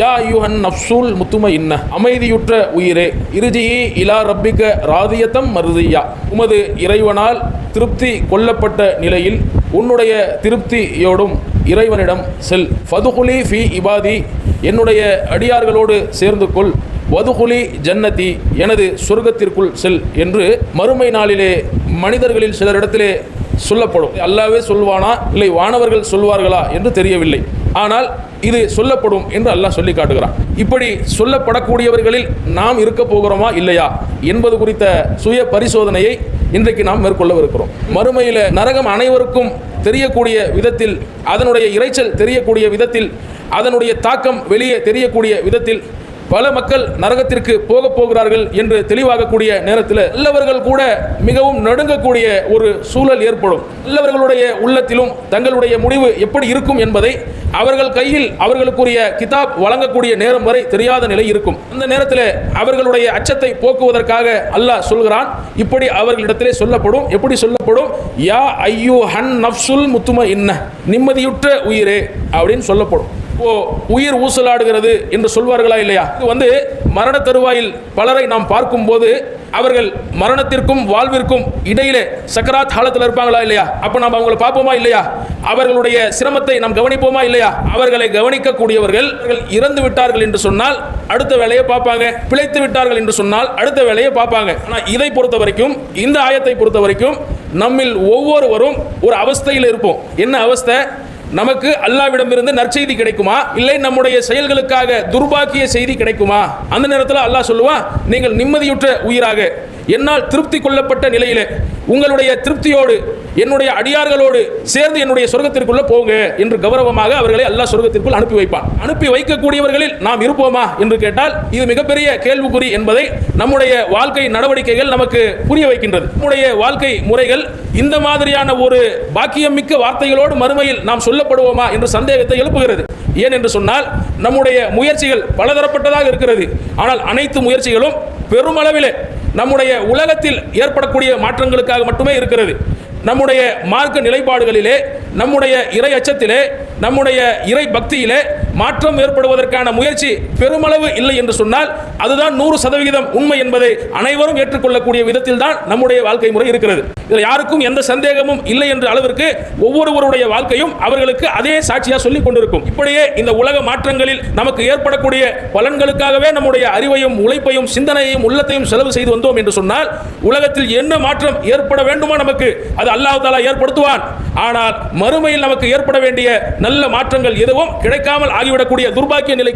யா யுஹன் நப்சூல் முத்தும இன்ன அமைதியுற்ற உயிரே இருஜியி இலா ரப்பிக்க ராதியத்தம் மருதியா. உமது இறைவனால் திருப்தி கொல்லப்பட்ட நிலையில் உன்னுடைய திருப்தியோடும் இறைவனிடம் செல். ஃபதுகுலி ஃபி இபாதி என்னுடைய அடியார்களோடு சேர்ந்து கொள் வதுகுலி ஜன்னதி எனது சொர்க்கத்திற்குள் செல் என்று மறுமை நாளிலே மனிதர்களில் சிலரிடத்திலே சொல்லப்படும். அல்லாவே சொல்வானா? இல்லை வானவர்கள் சொல்வார்களா என்று தெரியவில்லை. ஆனால் இது சொல்லப்படும் என்று அல்லாஹ் சொல்லி காட்டுகிறான். இப்படி சொல்லப்படக்கூடியவர்களில் நாம் இருக்க போகிறோமா இல்லையா என்பது குறித்த சுய பரிசோதனையை இன்றைக்கு நாம் மேற்கொள்ளவிருக்கிறோம். மறுமையில் நரகம் அனைவருக்கும் தெரியக்கூடிய விதத்தில் அதனுடைய இரைச்சல் தெரியக்கூடிய விதத்தில் அதனுடைய தாக்கம் வெளியே தெரியக்கூடிய விதத்தில் பல மக்கள் நரகத்திற்கு போக போகிறார்கள் என்று தெளிவாகக்கூடிய நேரத்தில் நல்லவர்கள் கூட மிகவும் நடுங்கக்கூடிய ஒரு சூழல் ஏற்படும். நல்லவர்களுடைய உள்ளத்திலும் தங்களுடைய முடிவு எப்படி இருக்கும் என்பதை அவர்கள் கையில் அவர்களுக்குரிய கிதாப் வழங்கக்கூடிய நேரம் வரை தெரியாத நிலை இருக்கும். அந்த நேரத்தில் அவர்களுடைய அச்சத்தை போக்குவதற்காக அல்லாஹ் சொல்கிறான். இப்படி அவர்களிடத்திலே சொல்லப்படும் எப்படி சொல்லப்படும்? யா ஐயோ ஹன் நப்சுல் முத்தும இன்ன நிம்மதியுற்ற உயிரே அப்படின்னு சொல்லப்படும். இப்போ உயிர் ஊசலாடுகிறது என்று சொல்வார்களா இல்லையா? இது வந்து மரண தருவாயில் பலரை நாம் பார்க்கும்போது அவர்கள் மரணத்திற்கும் வாழ்விற்கும் இடையிலே சக்கராத் காலத்தில் இருப்பாங்களா இல்லையா? அப்ப நாம் அவங்களை பார்ப்போமா இல்லையா? அவர்களுடைய சிரமத்தை நாம் கவனிப்போமா இல்லையா? அவர்களை கவனிக்கக்கூடியவர்கள் அவர்கள் இறந்து விட்டார்கள் என்று சொன்னால் அடுத்த வேலையை பார்ப்பாங்க. பிழைத்து விட்டார்கள் என்று சொன்னால் அடுத்த வேலையை பார்ப்பாங்க. ஆனால் இதை பொறுத்த வரைக்கும் இந்த ஆயத்தை பொறுத்த வரைக்கும் நம்மில் ஒவ்வொருவரும் ஒரு அவஸ்தையில் இருப்போம். என்ன அவஸ்தை? நமக்கு அல்லாவிடமிருந்து நற்செய்தி கிடைக்குமா? இல்லை நம்முடைய செயல்களுக்காக துர்பாக்கிய செய்தி கிடைக்குமா? அந்த நேரத்தில் அல்லாஹ் சொல்லுவா நீங்கள் நிம்மதியுற்ற உயிராக என்னால் திருப்தி கொள்ளப்பட்ட நிலையிலே உங்களுடைய திருப்தியோடு என்னுடைய அடியார்களோடு சேர்ந்து என்னுடைய சொர்க்கத்திற்குள்ள போங்க என்று கௌரவமாக அவர்களை எல்லா சொர்க்கத்திற்குள் அனுப்பி வைப்பான். அனுப்பி வைக்கக்கூடியவர்களில் நாம் இருப்போமா என்று கேட்டால் இது மிகப்பெரிய கேள்விக்குறி என்பதை நம்முடைய வாழ்க்கை நடவடிக்கைகள் நமக்கு புரிய வைக்கின்றது. நம்முடைய வாழ்க்கை முறைகள் இந்த மாதிரியான ஒரு பாக்கியம் மிக்க வார்த்தைகளோடு மறுமையில் நாம் சொல்லப்படுவோமா என்று சந்தேகத்தை எழுப்புகிறது. ஏன் என்று சொன்னால் நம்முடைய முயற்சிகள் பலதரப்பட்டதாக இருக்கிறது. ஆனால் அனைத்து முயற்சிகளும் பெருமளவிலே நம்முடைய உலகத்தில் ஏற்படக்கூடிய மாற்றங்களுக்காக மட்டுமே இருக்கிறது. நம்முடைய மார்க்க நிலைப்பாடுகளிலே நம்முடைய இறை அச்சத்திலே நம்முடைய இறை பக்தியிலே மாற்றம் ஏற்படுவதற்கான முயற்சி பெருமளவு இல்லை என்று சொன்னால் அதுதான் நூறு சதவிகிதம் உண்மை என்பதை அனைவரும் ஏற்றுக்கொள்ளக்கூடிய விதத்தில் தான் நம்முடைய வாழ்க்கை முறை இருக்கிறது. இதில் யாருக்கும் எந்த சந்தேகமும் இல்லை என்ற அளவிற்கு ஒவ்வொருவருடைய வாழ்க்கையும் அவர்களுக்கு அதே சாட்சியா சொல்லிக் கொண்டிருக்கும். இப்படியே இந்த உலக மாற்றங்களில் நமக்கு ஏற்படக்கூடிய பலன்களுக்காகவே நம்முடைய அறிவையும் உழைப்பையும் சிந்தனையையும் உள்ளத்தையும் செலவு செய்து வந்தோம் என்று சொன்னால் உலகத்தில் என்ன மாற்றம் ஏற்பட வேண்டுமா நமக்கு அது அல்லாஹ் தாலா ஏற்படுத்துவான். ஆனால் மறுமையில் நமக்கு ஏற்பட வேண்டிய நல்ல மாற்றங்கள் எதுவும் கிடைக்காமல் ஆகிவிடக்கூடிய துர்பாக்கிய நிலை